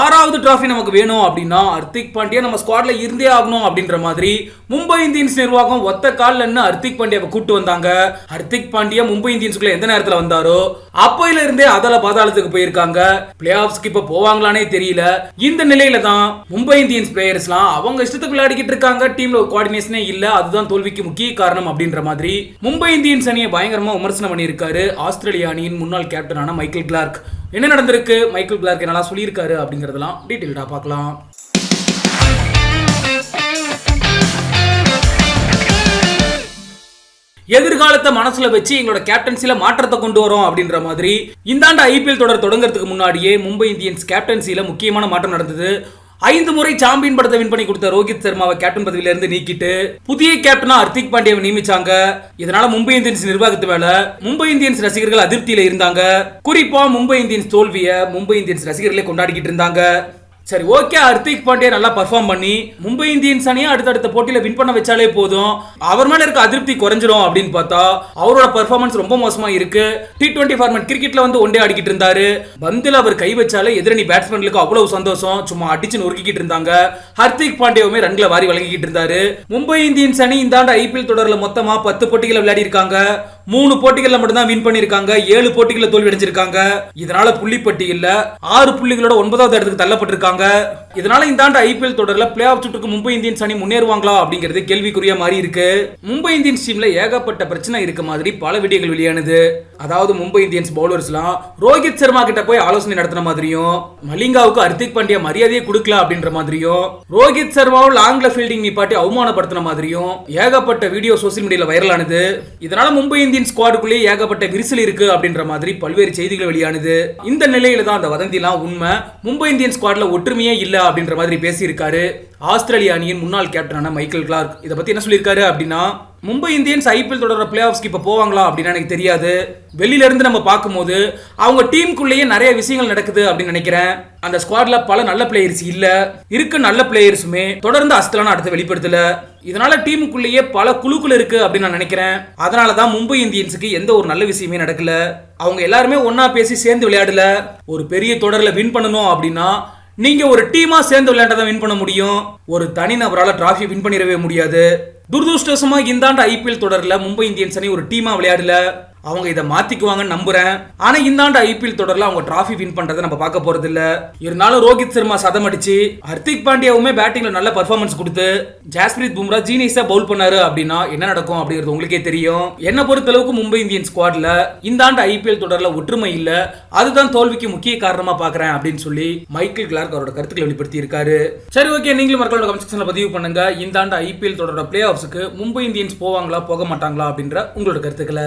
ஆறாவது டிராஃபி நமக்கு வேணும் அப்படின்னா ஹர்திக் பாண்டியா நம்ம ஸ்குவாட்ல இருந்தே ஆகணும் அப்படின்ற மாதிரி மும்பை இந்தியன்ஸ் நிர்வாகம் ஒத்த கால்ல ஹர்திக் பாண்டியாவை கூட்டு வந்தாங்க. ஹர்திக் பாண்டியா மும்பை இந்தியன்ஸ்குள்ள எந்த நேரத்துல வந்தாரோ அப்பையில இருந்தே அதல பாதாளத்துக்கு போயிருக்காங்க. பிளே ஆஃப்ஸ்க்கு இப்ப போவாங்களானே தெரியல. இந்த நிலையில தான் மும்பை இந்தியன்ஸ் பிளேயர்ஸ்லாம் அவங்க இஷ்டத்துக்கு விளையாடிக்கிட்டு இருக்காங்க. டீம்ல கோஆர்டினேஷனே இல்ல. அதுதான் தோல்விக்கு முக்கிய காரணம் அப்படின்ற மாதிரி மும்பை இந்தியன்ஸ் அணியை பயங்கரமா விமர்சனம் பண்ணியிருக்காரு. ஆஸ்திரேலிய அணியின் முன்னாள் கேப்டனான மைக்கேல் கிளார்க் என்ன நடந்திருக்கு? மைக்கேல் கிளார்க் என்னெல்லாம் சொல்லியிருக்காரு அப்படிங்கறதெல்லாம் டீட்டெயில்டாக பார்க்கலாம். எதிர்காலத்தை மனசுல வச்சு எங்களோட கேப்டன்சில மாற்றத்தை கொண்டு வரோம் அப்படின்ற மாதிரி இந்த ஆண்டு ஐபிஎல் தொடர் தொடங்குறதுக்கு முன்னாடியே மும்பை இந்தியன்ஸ் கேப்டன்சில முக்கியமான மாற்றம் நடந்தது. ஐந்து முறை சாம்பியன் படத்தை வின் பண்ணி கொடுத்த ரோஹித் சர்மாவை கேப்டன் பதவியில இருந்து நீக்கிட்டு புதிய கேப்டனா ஹர்திக் பாண்டியாவை நியமிச்சாங்க. இதனால மும்பை இந்தியன்ஸ் நிர்வாகத்து மேல மும்பை இந்தியன்ஸ் ரசிகர்கள் அதிருப்தியில இருந்தாங்க. குறிப்பா மும்பை இந்தியன்ஸ் தோல்வியை மும்பை இந்தியன்ஸ் ரசிகர்களே கொண்டாடிக்கிட்டு இருந்தாங்க. சரி ஓகே ஹர்திக் பாண்டியா நல்லா பர்ஃபார்ம் பண்ணி மும்பை இந்தியன்ஸ் அணியை அடுத்தடுத்த போட்டியில வின் பண்ண வச்சாலே போதும். அவர் மேல இருக்க அதிருப்தி குறைஞ்சிடும் அப்படின்னு பார்த்தா அவரோட பர்ஃபார்மன்ஸ் ரொம்ப மோசமா இருக்கு. டி டுவெண்ட்டி ஃபார்மேட் கிரிக்கெட்ல வந்து ஒன்றே ஆடிக்கிட்டு இருந்தாரு. பந்தில் அவர் கை வச்சாலே எதிரணி பேட்ஸ்மேன்களுக்கு அவ்வளவு சந்தோஷம். சும்மா அடிச்சு நொறுக்கிட்டு இருந்தாங்க. ஹர்திக் பாண்டியாவுமே ரன்ல வாரி வழங்கிக்கிட்டு இருந்தாரு. மும்பை இந்தியன்ஸ் அணி இந்த ஆண்டு ஐபிஎல் தொடர்ல மொத்தமா பத்து போட்டிகளை விளையாடி இருக்காங்க மூணு போட்டிகள்ல மட்டும்தான் வின் பண்ணிருக்காங்க ஏழு போட்டிகளை தோல்வி அடைஞ்சிருக்காங்க. இதனால புள்ளி ஆறு புள்ளிகளோட ஒன்பதாவது இடத்துக்கு தள்ளப்பட்டிருக்காங்க. இதனால இந்த ஆண்டு ஐபிஎல் தொடர்ல பிளே ஆஃப் சுற்றுக்கு மும்பை இந்தியன்ஸ் அணி முன்னேறுவாங்களா அப்படிங்கிறது கேள்விக்குரிய மாதிரி இருக்கு. மும்பை இந்தியன்ஸ் டீம்ல ஏகப்பட்ட பிரச்சனை இருக்க மாதிரி பல வீடியோகள் வெளியானது. அதாவது மும்பை இந்தியன்ஸ் பவுலர்ஸ்லாம் ரோஹித் சர்மா கிட்ட போய் ஆலோசனை நடத்தின மாதிரியும் மலிங்காவுக்கு ஹர்திக் பாண்டியா மரியாதையை கொடுக்கல அப்படின்ற மாதிரியும் ரோஹித் சர்மாவும் லாங்ல ஃபீல்டிங் நிப்பாட்டி அவமானப்படுத்தின மாதிரியும் ஏகப்பட்ட வீடியோ சோசியல் மீடியால வைரலானது இதனால மும்பை இந்தியன் ஸ்குவாடுக்குள்ளேயே ஏகப்பட்ட விரிசல் இருக்கு அப்படின்ற மாதிரி பல்வேறு செய்திகள் வெளியானது. இந்த நிலையில தான் அந்த வதந்திலாம் உண்மை. மும்பை இந்தியன் ஸ்குவாட்ல ஒற்றுமையே இல்ல அப்படின்ற மாதிரி பேசியிருக்காரு ஆஸ்திரேலிய அணியின் முன்னாள் கேப்டனான மைக்கேல் கிளார்க். இதை பத்தி என்ன சொல்லியிருக்காரு அப்படின்னா மும்பை இந்தியன்ஸ் ஐபிஎல் தொடர பிளே ஆஃப்ஸ்க்கு இப்போ போவாங்களா அப்படின்னு எனக்கு தெரியாது. வெளியிலேருந்து நம்ம பார்க்கும்போது அவங்க டீமுக்குள்ளேயே நிறைய விஷயங்கள் நடக்குது அப்படின்னு நினைக்கிறேன். அந்த ஸ்குவாட்ல பல நல்ல பிளேயர்ஸ் இல்லை. இருக்க நல்ல பிளேயர்ஸுமே தொடர்ந்து அஸ்தலான அடுத்து வெளிப்படுத்தல. இதனால டீமுக்குள்ளேயே பல குழுக்கள் இருக்கு அப்படின்னு நான் நினைக்கிறேன். அதனால தான் மும்பை இந்தியன்ஸுக்கு எந்த ஒரு நல்ல விஷயமே நடக்கல. அவங்க எல்லாருமே ஒன்னா பேசி சேர்ந்து விளையாடல. ஒரு பெரிய தொடரில் வின் பண்ணணும் அப்படின்னா நீங்க ஒரு டீமா சேர்ந்து விளையாண்டதான் வின் பண்ண முடியும். ஒரு தனிநபரால டிராஃபி வின் பண்ணிடவே முடியாது. துரதுருஷ்டவசமா இந்த ஆண்டு ஐபிஎல் தொடர்ல மும்பை இந்தியன்ஸ் அணி ஒரு டீமா விளையாடல. அவங்க இதை மாத்திக்குவாங்கன்னு நம்புறேன். ஆனா இந்த ஆண்டு ஐபிஎல் தொடர்ல அவங்க டிராஃபி வின் பண்றதை நம்ம பார்க்க போறது இல்ல இருந்தாலும் ரோஹித் சர்மா சதம் அடிச்சு ஹர்திக் பாண்டியாவுமே பேட்டிங்ல நல்ல பர்ஃபார்மன்ஸ் கொடுத்து ஜாஸ்பிரித் பும்ரா ஜீனிஸா பவுல் பண்ணாரு அப்படின்னா என்ன நடக்கும் அப்படிங்கிறது உங்களுக்கே தெரியும். என்ன பொறுத்த அளவுக்கு மும்பை இந்தியன் ஸ்குவாட்ல இந்த ஆண்டு ஐபிஎல் தொடர்ல ஒற்றுமை இல்ல. அதுதான் தோல்விக்கு முக்கிய காரணமா பாக்குறேன் அப்படின்னு சொல்லி மைக்கேல் கிளார்க் அவரோட கருத்துக்களை வெளிப்படுத்தி இருக்காரு சரி ஓகே. நீங்களும் மக்களோட கமெண்ட் செக்ஷன்ல பதிவு பண்ணுங்க. இந்த ஆண்டு ஐபிஎல் தொடரோட பிளே ஆஃப்ஸுக்கு மும்பை இந்தியன்ஸ் போவாங்களா போக மாட்டாங்களா அப்படின்ற உங்களோட கருத்துக்களை